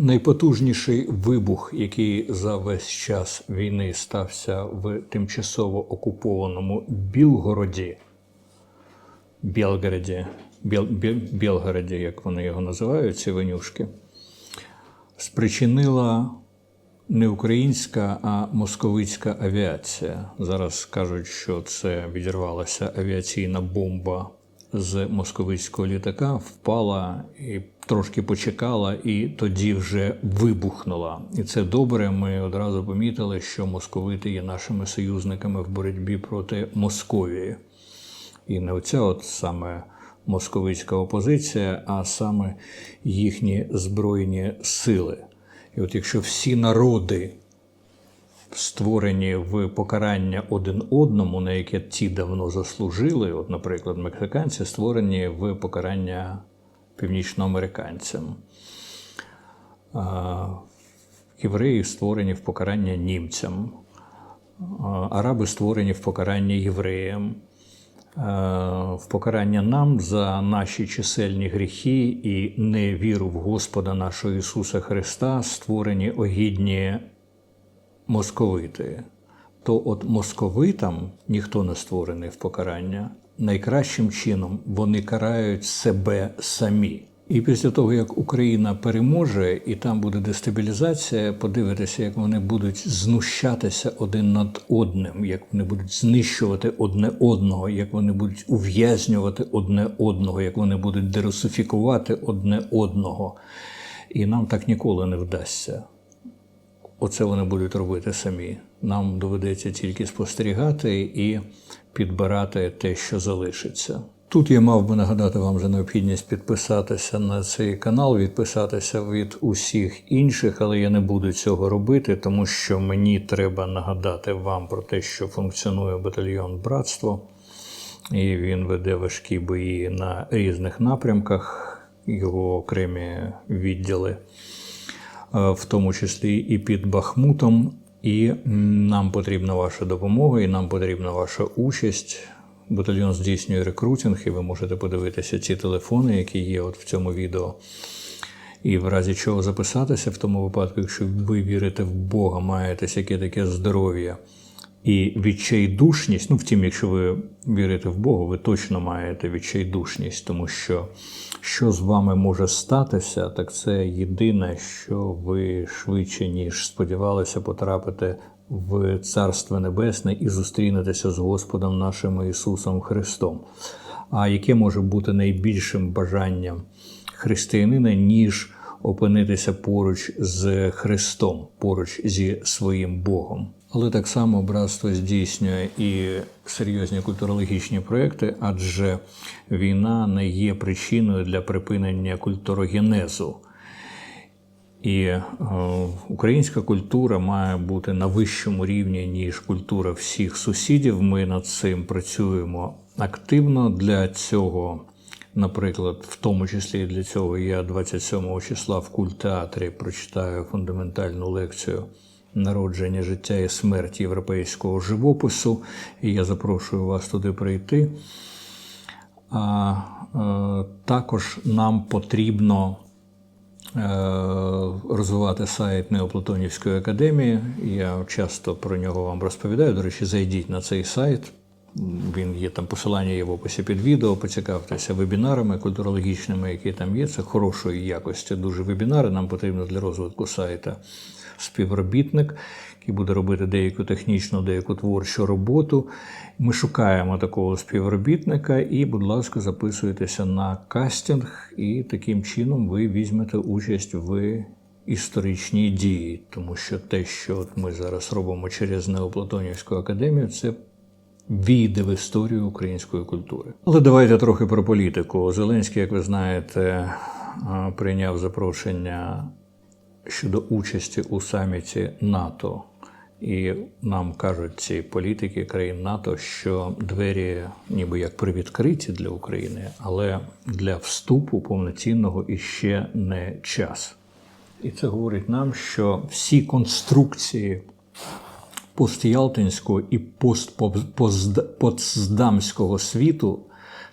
Найпотужніший вибух, який за весь час війни стався в тимчасово окупованому Білгороді, Білгороді, Біл, Біл, Білгороді, як вони його називають, ці винюшки, спричинила не українська, а московицька авіація. Зараз кажуть, що це відірвалася авіаційна бомба з московицького літака, впала і трошки почекала, і тоді вже вибухнула. І це добре. Ми одразу помітили, що московити є нашими союзниками в боротьбі проти Московії. І не оця от саме московицька опозиція, а саме їхні збройні сили. І от якщо всі народи створені в покарання один одному, на яке ті давно заслужили, от, наприклад, мексиканці створені в покарання північноамериканцям, євреї створені в покарання німцям, араби створені в покарання євреям. В покарання нам за наші чисельні гріхи і невіру в Господа нашого Ісуса Христа створені огідні московити. То от московитам ніхто не створений в покарання. Найкращим чином вони карають себе самі. І після того, як Україна переможе і там буде дестабілізація, подивитися, як вони будуть знущатися один над одним, як вони будуть знищувати одне одного, як вони будуть ув'язнювати одне одного, як вони будуть дерусифікувати одне одного. І нам так ніколи не вдасться. Оце вони будуть робити самі. Нам доведеться тільки спостерігати і підбирати те, що залишиться. Тут я мав би нагадати вам за необхідність підписатися на цей канал, відписатися від усіх інших, але я не буду цього робити, тому що мені треба нагадати вам про те, що функціонує батальйон братство, і він веде важкі бої на різних напрямках, його окремі відділи, в тому числі і під Бахмутом. І нам потрібна ваша допомога, і нам потрібна ваша участь. Батальйон здійснює рекрутинг, і ви можете подивитися ці телефони, які є от в цьому відео. І в разі чого записатися в тому випадку, якщо ви вірите в Бога, маєте таке здоров'я і відчайдушність. Ну, втім, якщо ви вірите в Бога, ви точно маєте відчайдушність, тому що що з вами може статися, так це єдине, що ви швидше, ніж сподівалися, потрапите в Царство Небесне і зустрінетеся з Господом нашим Ісусом Христом. А яке може бути найбільшим бажанням християнина, ніж опинитися поруч з Христом, поруч зі своїм Богом? Але так само братство здійснює і серйозні культурологічні проекти, адже війна не є причиною для припинення культурогенезу. І е, українська культура має бути на вищому рівні, ніж культура всіх сусідів. Ми над цим працюємо активно. Для цього, наприклад, в тому числі і для цього я 27 числа в культтеатрі прочитаю фундаментальну лекцію народження, життя і смерть європейського живопису. І я запрошую вас туди прийти. А е, також нам потрібно. Е, розвивати сайт Неоплатонівської академії. Я часто про нього вам розповідаю. До речі, зайдіть на цей сайт. Він є там посилання є в описі під відео. Поцікавтеся вебінарами культурологічними, які там є. Це хорошої якості. Дуже вебінари. Нам потрібно для розвитку сайта співробітник, який буде робити деяку технічну, деяку творчу роботу. Ми шукаємо такого співробітника, і, будь ласка, записуйтеся на кастинг, і таким чином ви візьмете участь в історичній дії, тому що те, що ми зараз робимо через Неоплатонівську академію, це. Війде в історію української культури. Але давайте трохи про політику. Зеленський, як ви знаєте, прийняв запрошення щодо участі у саміті НАТО. І нам кажуть ці політики країн НАТО, що двері ніби як привідкриті для України, але для вступу повноцінного іще не час. І це говорить нам, що всі конструкції постялтинського і постпостдамського світу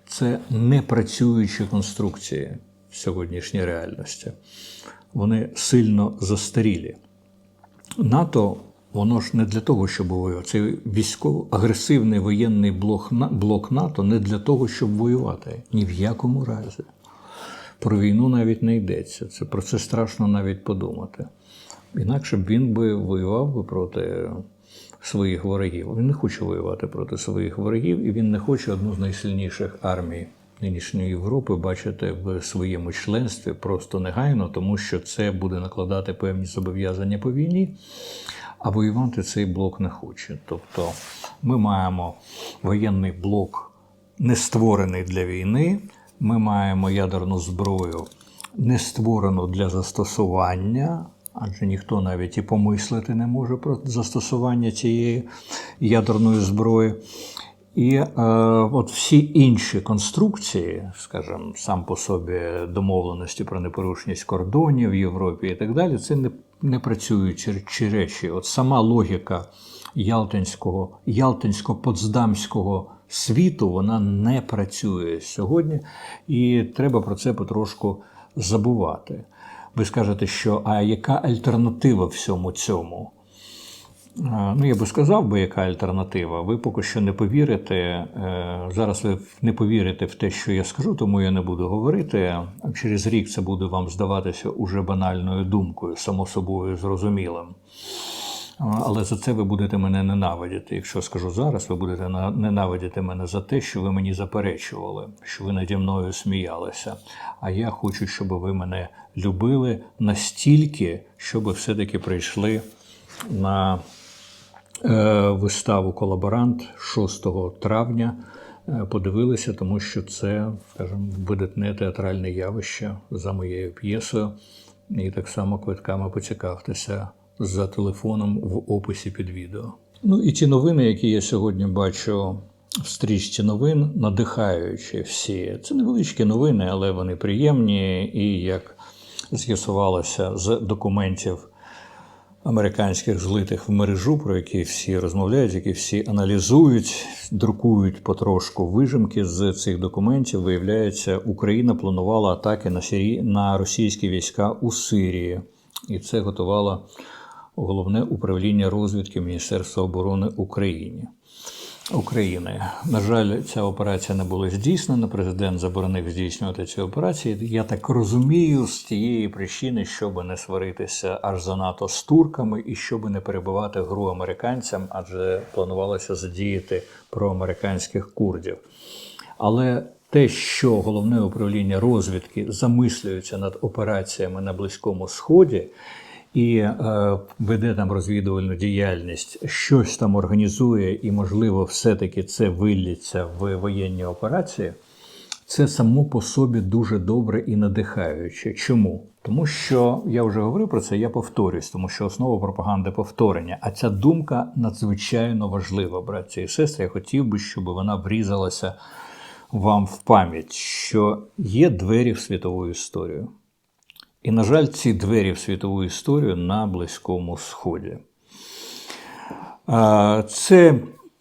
це не працюючі конструкції в сьогоднішній реальності. Вони сильно застарілі. НАТО, воно ж не для того, щоб воювати. Це військово агресивний воєнний блок, блок НАТО не для того, щоб воювати. Ні в якому разі. Про війну навіть не йдеться. Це про це страшно навіть подумати. Інакше б він би воював би проти своїх ворогів. Він не хоче воювати проти своїх ворогів, і він не хоче одну з найсильніших армій нинішньої Європи бачити в своєму членстві просто негайно, тому що це буде накладати певні зобов'язання по війні. А воювати цей блок не хоче. Тобто ми маємо воєнний блок не створений для війни. Ми маємо ядерну зброю, не створену для застосування, адже ніхто навіть і помислити не може про застосування цієї ядерної зброї. І е, от всі інші конструкції, скажімо, сам по собі домовленості про непорушність кордонів в Європі і так далі, це не, не працюючі речі. От сама логіка ялтинського, ялтинсько-потсдамського світу вона не працює сьогодні, і треба про це потрошку забувати. Ви скажете, що а яка альтернатива всьому цьому? Ну, я би сказав би, яка альтернатива. Ви поки що не повірите. е, Зараз ви не повірите в те, що я скажу, тому я не буду говорити. Через рік це буде вам здаватися уже банальною думкою, само собою зрозумілим. Але за це ви будете мене ненавидіти. Якщо скажу зараз, ви будете ненавидіти мене за те, що ви мені заперечували, що ви наді мною сміялися. А я хочу, щоб ви мене любили настільки, щоб все-таки прийшли на виставу Колаборант 6 травня. е, Подивилися, тому що це, скажімо, видатне театральне явище за моєю п'єсою. І так само квитками поцікавтеся за телефоном в описі під відео. Ну і ті новини, які я сьогодні бачу в стрічці новин, надихаючі всі. Це невеличкі новини, але вони приємні. І як з'ясувалося з документів американських злитих в мережу, про які всі розмовляють, які всі аналізують, друкують потрошку вижимки з цих документів. Виявляється, Україна планувала атаки на, Сирі... на російські війська у Сирії, і це готувало головне управління розвідки Міністерства оборони України. України. На жаль, ця операція не була здійснена. Президент заборонив здійснювати ці операції. Я так розумію, з тієї причини, щоб не сваритися аж занадто з турками і щоб не перебивати гру американцям, адже планувалося задіяти проамериканських курдів. Але те, що головне управління розвідки замислюється над операціями на Близькому Сході і е, веде там розвідувальну діяльність, щось там організує, і, можливо, все-таки це виллється в воєнні операції, це само по собі дуже добре і надихаюче. Чому? Тому що я вже говорив про це, я повторюсь, тому що основа пропаганди повторення. А ця думка надзвичайно важлива, братці і сестри. Я хотів би, щоб вона врізалася вам в пам'ять, що є двері в світову історію. І, на жаль, ці двері в світову історію на Близькому Сході. Це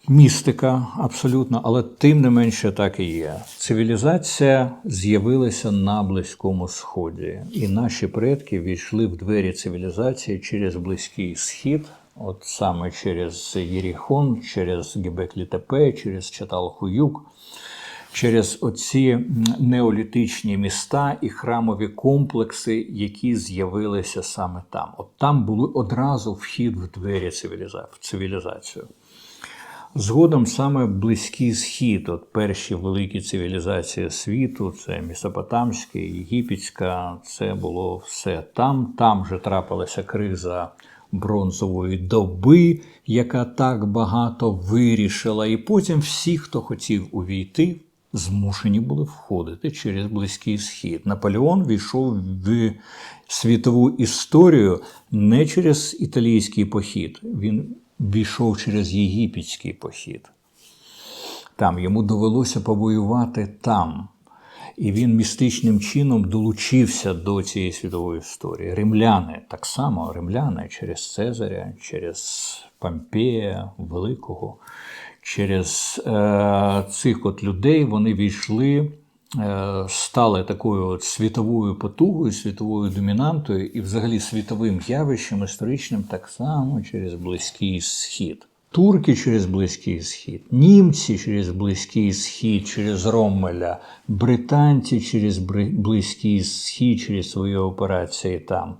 містика абсолютно, але тим не менше так і є. Цивілізація з'явилася на Близькому Сході, і наші предки війшли в двері цивілізації через Близький Схід, от саме через Єріхон, через Гебеклі-Тепе, через Чатал-Хуюк через оці неолітичні міста і храмові комплекси, які з'явилися саме там. От там були одразу вхід в двері цивілізацію. Згодом саме Близький Схід, от перші великі цивілізації світу, це Месопотамська, Єгипетська, це було все там. Там вже трапилася криза бронзової доби, яка так багато вирішила. І потім всі, хто хотів увійти, змушені були входити через Близький Схід. Наполеон війшов в світову історію не через італійський похід, він війшов через єгипетський похід. Там йому довелося повоювати там. І він містичним чином долучився до цієї світової історії. Римляни так само, римляни через Цезаря, через Помпея Великого, через е, цих от людей вони війшли е, стали такою от світовою потугою, світовою домінантою і взагалі світовим явищем історичним так само через Близький Схід. Турки через Близький Схід, німці через Близький Схід, через Роммеля, британці через Близький Схід, через свої операції там,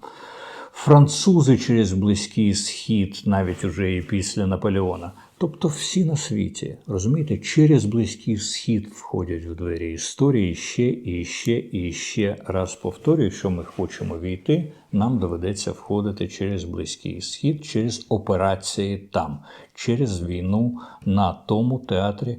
французи через Близький Схід, навіть уже і після Наполеона. Тобто всі на світі, розумієте, через Близький Схід входять в двері історії ще і ще і ще раз повторюю, що ми хочемо війти, нам доведеться входити через Близький Схід, через операції там, через війну на тому театрі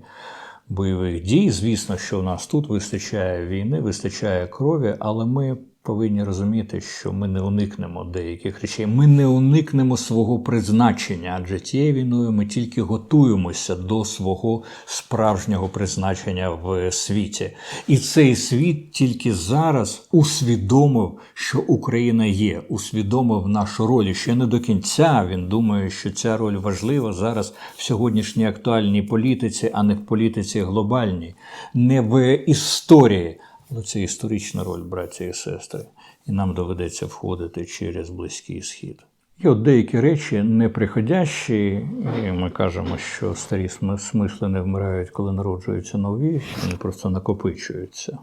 бойових дій. Звісно, що у нас тут вистачає війни, вистачає крові, але ми повинні розуміти, що ми не уникнемо деяких речей. Ми не уникнемо свого призначення, адже тією війною ми тільки готуємося до свого справжнього призначення в світі. І цей світ тільки зараз усвідомив, що Україна є, усвідомив нашу роль. Ще не до кінця він думає, що ця роль важлива зараз в сьогоднішній актуальній політиці, а не в політиці глобальній, не в історії. Але це історична роль, браті і сестри, і нам доведеться входити через Близький Схід. І от деякі речі неприходящі, і ми кажемо, що старі смисли не вмирають, коли народжуються нові, вони просто накопичуються.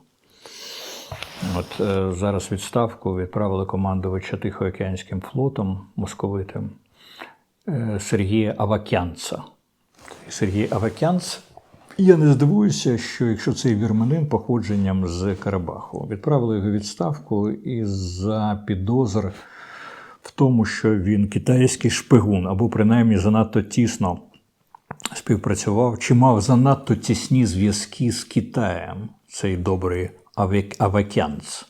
От е, зараз відставку відправили командувача Тихоокеанським флотом московитим е, Сергія Авакянца. Сергій Авакянц я не здивуюся, що якщо цей вірменин походженням з Карабаху відправили його відставку із за підозр в тому, що він китайський шпигун, або принаймні занадто тісно співпрацював, чи мав занадто тісні зв'язки з Китаєм, цей добрий Авакянц.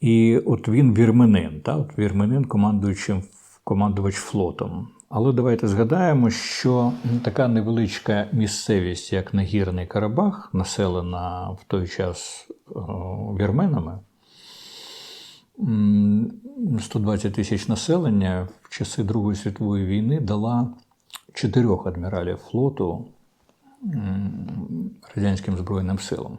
І от він вірменин, та? От вірменин, командуючим командувач флотом. Але давайте згадаємо, що така невеличка місцевість, як Нагірний Карабах, населена в той час вірменами, м, 120 тисяч населення в часи Другої світової війни дала чотирьох адміралів флоту радянським Збройним силам.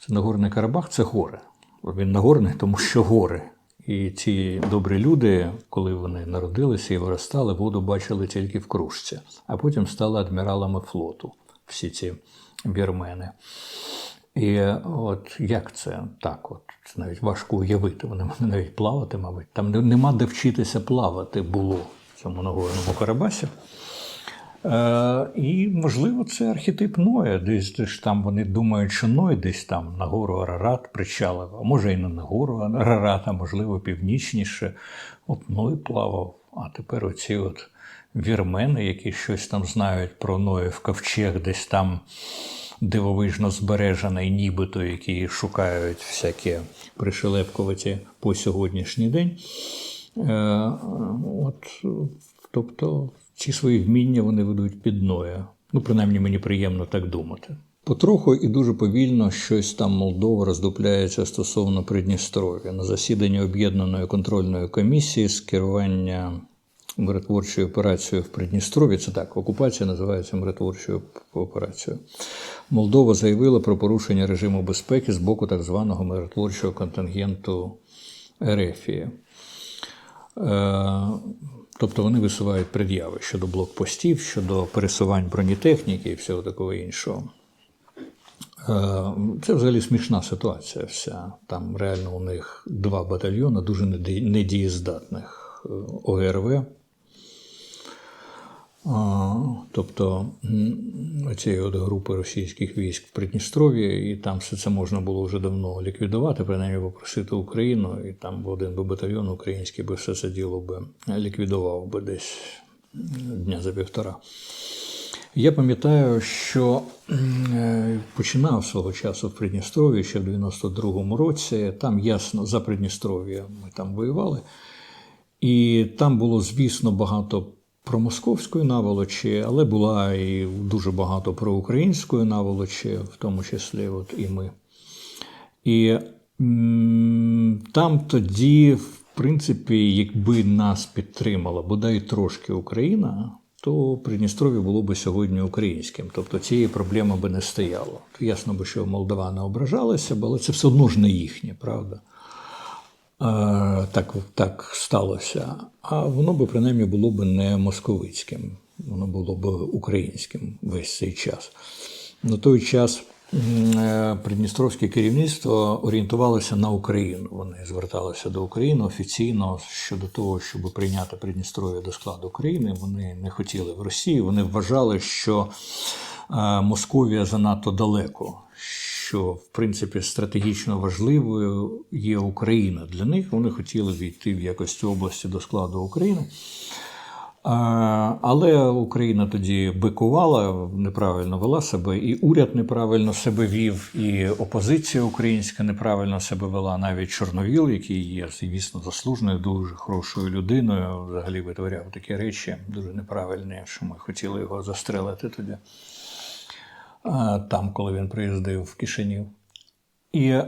Це Нагорний Карабах це гори. Він нагорний, тому що гори. І ці добрі люди, коли вони народилися і виростали, воду бачили тільки в кружці, а потім стали адміралами флоту, всі ці вірмени. І от як це так? От це навіть важко уявити. Вони навіть плавати, мабуть. Там нема де вчитися плавати було в цьому Нагорному Карабасі. Е, і, можливо, це архетип Ноя. Десь ж там вони думають, що Ной десь там на гору Арарат причалив, а може і не на гору Арарат, а можливо північніше. От Ной плавав. А тепер оці от вірмени, які щось там знають про Ноїв ковчег, десь там дивовижно збережений, нібито, які шукають всякі пришелепкуваті по сьогоднішній день. Е, От, тобто ці свої вміння вони ведуть під Ноя. Ну, принаймні, мені приємно так думати. Потроху і дуже повільно щось там Молдова роздупляється стосовно Придністров'я. На засіданні об'єднаної контрольної комісії з керування миротворчою операцією в Придністров'ї, це так, окупація називається миротворчою операцією. Молдова заявила про порушення режиму безпеки з боку так званого миротворчого контингенту Ерефії. Е, Тобто вони висувають пред'яви щодо блокпостів, щодо пересувань бронетехніки і всього такого іншого. Е, Це взагалі смішна ситуація вся. Там реально у них два батальйони дуже недієздатних е, ОРВ. Тобто цієї от групи російських військ в Придністров'ї, і там все це можна було вже давно ліквідувати, принаймні попросити Україну, і там один би батальйон український би все це діло би ліквідував би десь дня за півтора. Я пам'ятаю, що е, починав свого часу в Придністров'ї ще в 92-му році. Там ясно за Придністров'я ми там воювали. І там було, звісно, багато промосковської наволочі, але була і дуже багато проукраїнської наволочі, в тому числі от і ми. І там тоді, в принципі, якби нас підтримала бодай трошки Україна, то Придністров'я було б сьогодні українським. Тобто цієї проблеми би не стояло. Ясно би, що молдавани ображалися, б, але це все одно ж не їхнє, правда? Е, так, так сталося. А воно би принаймні було б не московицьким, воно було б українським весь цей час. На той час е, придністровське керівництво орієнтувалося на Україну. Вони зверталися до України офіційно щодо того, щоб прийняти Придністров'я до складу України. Вони не хотіли в Росії. Вони вважали, що е, Московія занадто далеко. Що в принципі стратегічно важливою є Україна для них. Вони хотіли війти в якості області до складу України. Але Україна тоді бикувала, неправильно вела себе, і уряд неправильно себе вів, і опозиція українська неправильно себе вела. Навіть Чорновіл, який є, звісно, заслуженою, дуже хорошою людиною, взагалі витворяв такі речі, дуже неправильні, що ми хотіли його застрелити тоді, там, коли він приїздив в Кишинів. І е,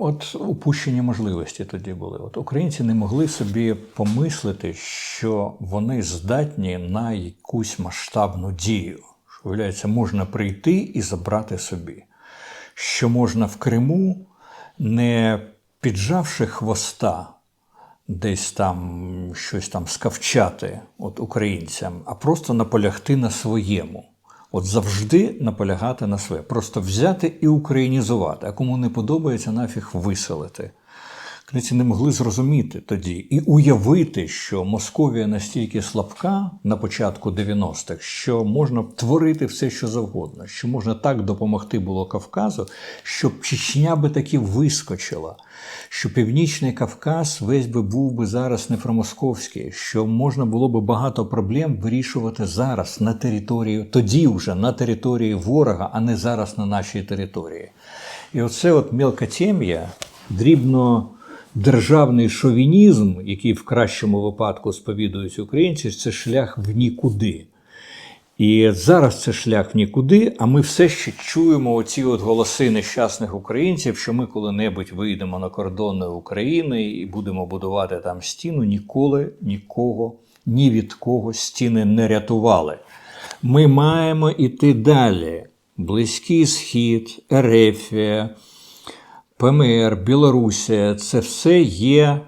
от упущені можливості тоді були. От українці не могли собі помислити, що вони здатні на якусь масштабну дію. Що, виявляється, можна прийти і забрати собі. Що можна в Криму, не піджавши хвоста, десь там щось там скавчати от українцям, а просто наполягти на своєму. От завжди наполягати на своє. Просто взяти і українізувати. А кому не подобається, нафіг виселити. Криці не могли зрозуміти тоді і уявити, що Московія настільки слабка на початку 90-х, що можна творити все, що завгодно, що можна так допомогти було Кавказу, щоб Чечня би таки вискочила, що Північний Кавказ весь би був би зараз не промосковський, що можна було би багато проблем вирішувати зараз на території, тоді вже на території ворога, а не зараз на нашій території. І оце от мелкотем'я, дрібно державний шовінізм, який в кращому випадку сповідують українці, це шлях в нікуди. І зараз це шлях в нікуди, а ми все ще чуємо оці от голоси нещасних українців, що ми коли-небудь вийдемо на кордони України і будемо будувати там стіну, ніколи нікого ні від кого стіни не рятували. Ми маємо іти далі. Близький Схід, Ерефія, ПМР, Білорусія це все є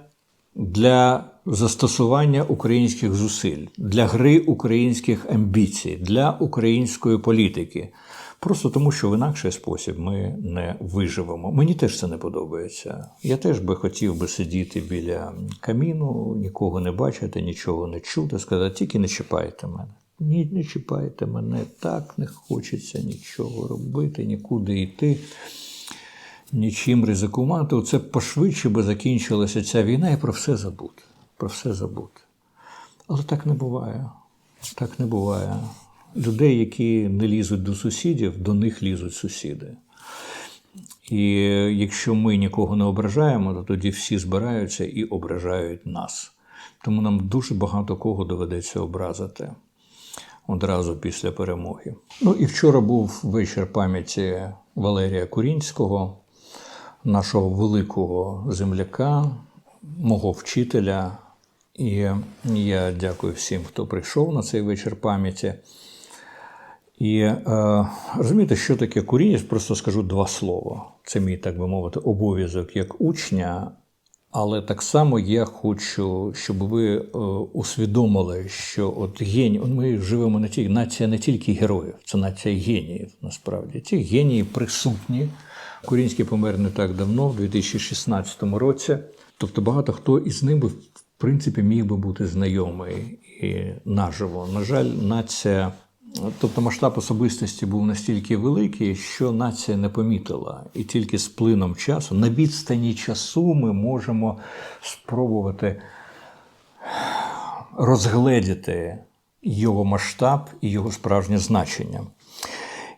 для застосування українських зусиль, для гри українських амбіцій, для української політики. Просто тому, що в інакший спосіб ми не виживемо. Мені теж це не подобається. Я теж би хотів би сидіти біля каміну, нікого не бачити, нічого не чути, сказати, тільки не чіпайте мене. Ні, не чіпайте мене, так не хочеться нічого робити, нікуди йти нічим ризикувати. Це пошвидше би закінчилася ця війна і про все забути. Про все забути. Але так не буває. Так не буває. Людей, які не лізуть до сусідів, до них лізуть сусіди. І якщо ми нікого не ображаємо, то тоді всі збираються і ображають нас. Тому нам дуже багато кого доведеться образити одразу після перемоги. Ну і вчора був вечір пам'яті Валерія Курінського, нашого великого земляка, мого вчителя. І я дякую всім, хто прийшов на цей вечір пам'яті. І е, розумієте, що таке курінність? Просто скажу два слова. Це мій, так би мовити, обов'язок як учня. Але так само я хочу, щоб ви е, усвідомили, що от геній, ми живемо не тільки нація не тільки героїв, це нація геніїв. Насправді ці генії присутні. Курінський помер не так давно, в 2016 році. Тобто багато хто із ними в принципі міг би бути знайомий і наживо. На жаль, нація. Тобто масштаб особистості був настільки великий, що нація не помітила. І тільки з плином часу, на відстані часу, ми можемо спробувати розгледіти його масштаб і його справжнє значення.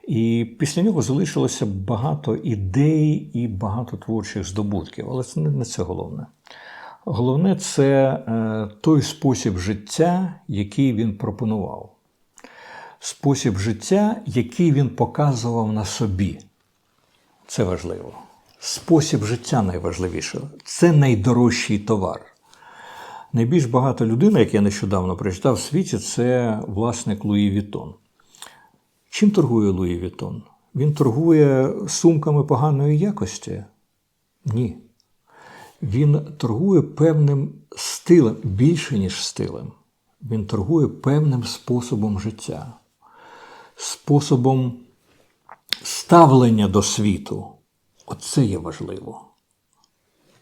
І після нього залишилося багато ідей і багато творчих здобутків, але це не це головне. Головне це е, той спосіб життя, який він пропонував спосіб життя, який він показував на собі. Це важливо. Спосіб життя найважливіше. Це найдорожчий товар. Найбільш багата людина, як я нещодавно прочитав в світі, це власник Луї Вітон. Чим торгує Луї Вітон? Він торгує сумками поганої якості? Ні. Він торгує певним стилем, більше, ніж стилем. Він торгує певним способом життя, способом ставлення до світу. Оце є важливо.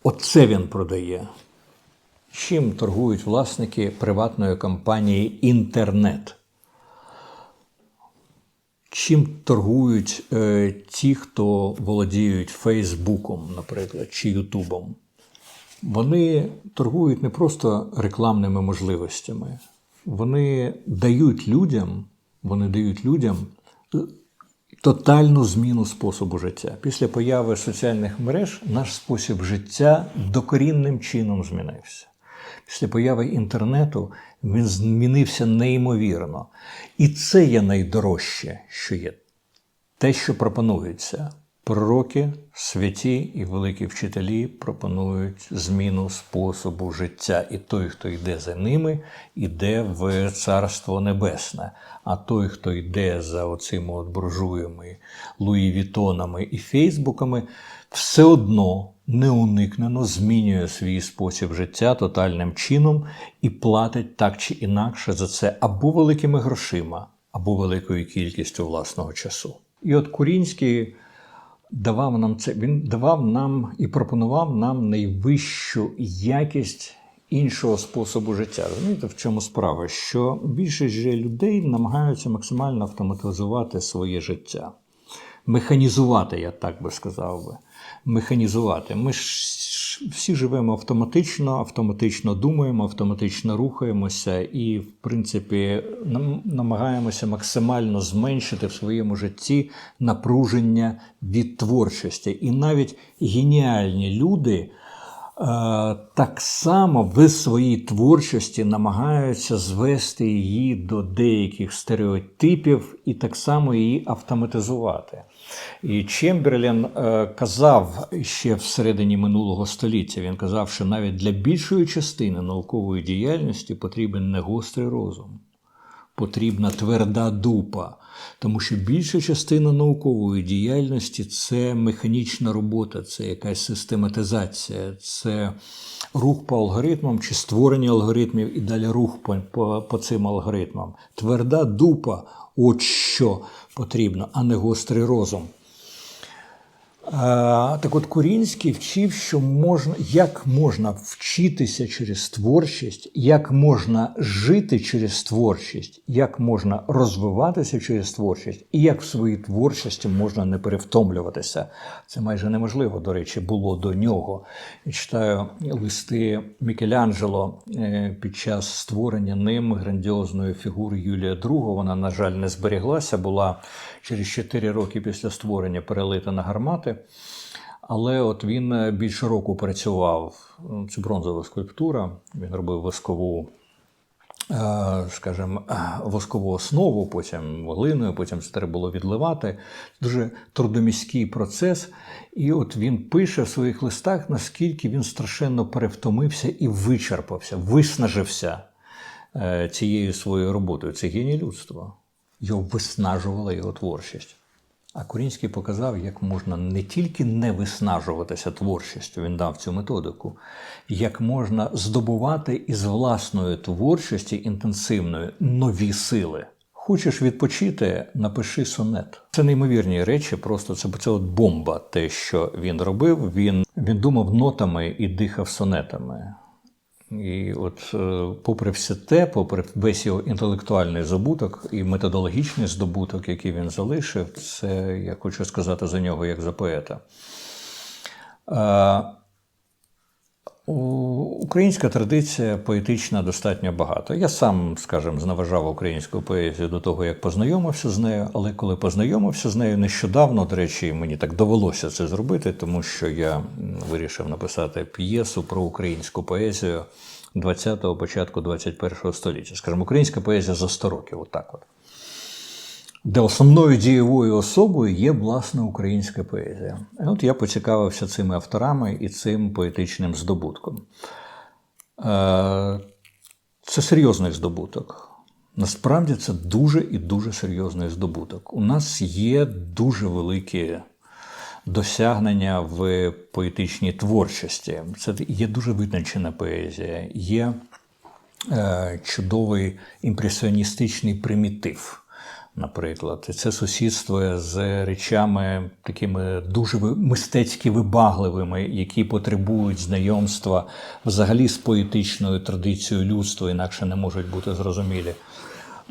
Оце він продає. Чим торгують власники приватної компанії Інтернет? Чим торгують е, ті, хто володіють Фейсбуком, наприклад, чи Ютубом? Вони торгують не просто рекламними можливостями, вони дають людям, вони дають людям е, тотальну зміну способу життя. Після появи соціальних мереж наш спосіб життя докорінним чином змінився. Після появи інтернету він змінився неймовірно. І це є найдорожче, що є. Те, що пропонується. Пророки, святі і великі вчителі пропонують зміну способу життя. І той, хто йде за ними, йде в Царство Небесне. А той, хто йде за оцими от буржуями, Луї Вітонами і Фейсбуками, все одно неуникнено змінює свій спосіб життя тотальним чином і платить так чи інакше за це або великими грошима, або великою кількістю власного часу. І от Курінський давав нам це, він давав нам і пропонував нам найвищу якість іншого способу життя. Розумієте, в чому справа? Що більшість людей намагаються максимально автоматизувати своє життя, механізувати, я так би сказав би. Механізувати. Ми ж всі живемо автоматично, автоматично думаємо, автоматично рухаємося і, в принципі, нам намагаємося максимально зменшити в своєму житті напруження від творчості. І навіть геніальні люди. Е, Так само в своїй творчості намагаються звести її до деяких стереотипів і так само її автоматизувати. І Чемберлен е, казав ще в середині минулого століття: він казав, що навіть для більшої частини наукової діяльності потрібен не гострий розум, потрібна тверда дупа. Тому що більша частина наукової діяльності це механічна робота, це якась систематизація, це рух по алгоритмам чи створення алгоритмів і далі рух по, по, по цим алгоритмам. Тверда дупа от що потрібно, а не гострий розум. А, Так от Курінський вчив, що можна, як можна вчитися через творчість, як можна жити через творчість, як можна розвиватися через творчість, і як в своїй творчості можна не перевтомлюватися. Це майже неможливо, до речі, було до нього. Я читаю листи Мікеланджело е, під час створення ним грандіозної фігури Юлія II. Вона, на жаль, не зберіглася, була через 4 роки після створення перелита на гармати. Але от він е, більше року працював. Це бронзова скульптура. Він робив воскову, е, скажімо, воскову основу, потім глиною, потім це треба було відливати. Дуже трудоміський процес. І от він пише в своїх листах, наскільки він страшенно перевтомився і вичерпався, виснажився е, цією своєю роботою. Це геній людства. Його виснажувала його творчість. А Курінський показав, як можна не тільки не виснажуватися творчістю, він дав цю методику, як можна здобувати із власної творчості інтенсивної нові сили. Хочеш відпочити, напиши сонет. Це неймовірні речі, просто це, це от бомба, те, що він робив. Він, він думав нотами і дихав сонетами. І от, е, попри все те, попри весь його інтелектуальний здобуток і методологічний здобуток, який він залишив, це я хочу сказати за нього як за поета. Українська традиція поетична достатньо багато. Я сам, скажімо, зневажав українську поезію до того, як познайомився з нею, але коли познайомився з нею нещодавно, до речі, мені так довелося це зробити, тому що я вирішив написати п'єсу про українську поезію 20-го, початку 21-го століття. Скажімо, українська поезія за 100 років, отак от. Де основною дієвою особою є власне українська поезія. І от я поцікавився цими авторами і цим поетичним здобутком. Е, Це серйозний здобуток. Насправді це дуже і дуже серйозний здобуток. У нас є дуже великі досягнення в поетичній творчості. Це є дуже витончена поезія, є е, чудовий імпресіоністичний примітив. Наприклад, це сусідство з речами такими дуже мистецьки вибагливими, які потребують знайомства взагалі з поетичною традицією людства, інакше не можуть бути зрозумілі.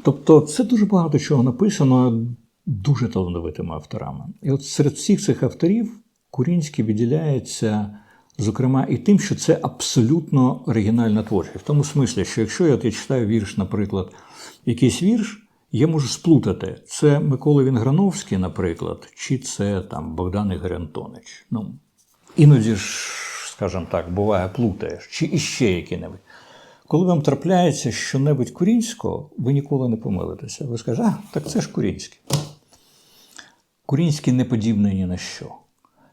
Тобто, це дуже багато чого написано дуже талановитими авторами. І от серед всіх цих авторів Курінський виділяється, зокрема, і тим, що це абсолютно оригінальна творчість. В тому смислі, що якщо я читаю вірш, наприклад, якийсь вірш, я можу сплутати, це Микола Вінграновський, наприклад, чи це там Богдан Ігор Антонич. Ну, іноді ж, скажімо так, буває плутаєш, чи іще які-небудь. Коли вам трапляється щонебудь Курінського, ви ніколи не помилитеся. Ви скажете, а, так це ж Курінський. Курінський не подібний ні на що.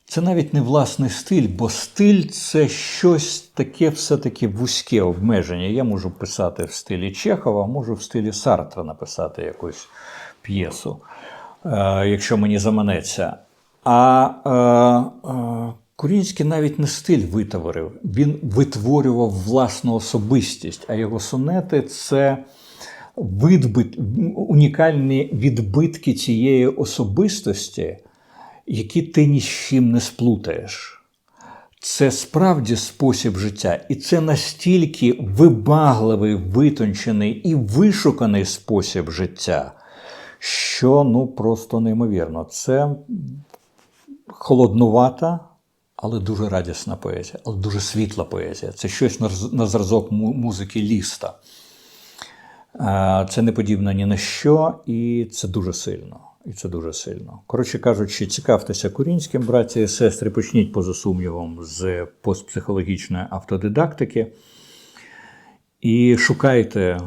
Це навіть не власний стиль, бо стиль це щось таке все-таки вузьке обмеження. Я можу писати в стилі Чехова, можу в стилі Сартра написати якусь п'єсу, е, якщо мені заманеться. А е, е, Курінський навіть не стиль витворив, він витворював власну особистість, а його сонети це відбит, унікальні відбитки цієї особистості, які ти ні з чим не сплутаєш. Це справді спосіб життя, і це настільки вибагливий, витончений і вишуканий спосіб життя, що ну просто неймовірно. Це холоднувата, але дуже радісна поезія, але дуже світла поезія. Це щось на зразок музики ліста. Це не подібно ні на що, і це дуже сильно. І це дуже сильно. Коротше кажучи, цікавтеся Курінським, браті і сестри, почніть поза сумнівом з постпсихологічної автодидактики. І шукайте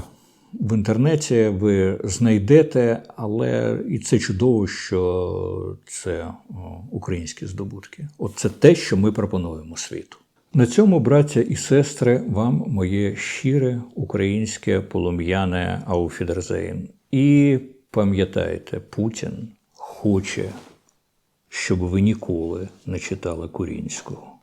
в інтернеті, ви знайдете, але і це чудово, що це українські здобутки. От це те, що ми пропонуємо світу. На цьому, браття і сестри, вам моє щире українське полум'яне ауфідерзейн. І пам'ятайте, Путін хоче, щоб ви ніколи не читали Курінського.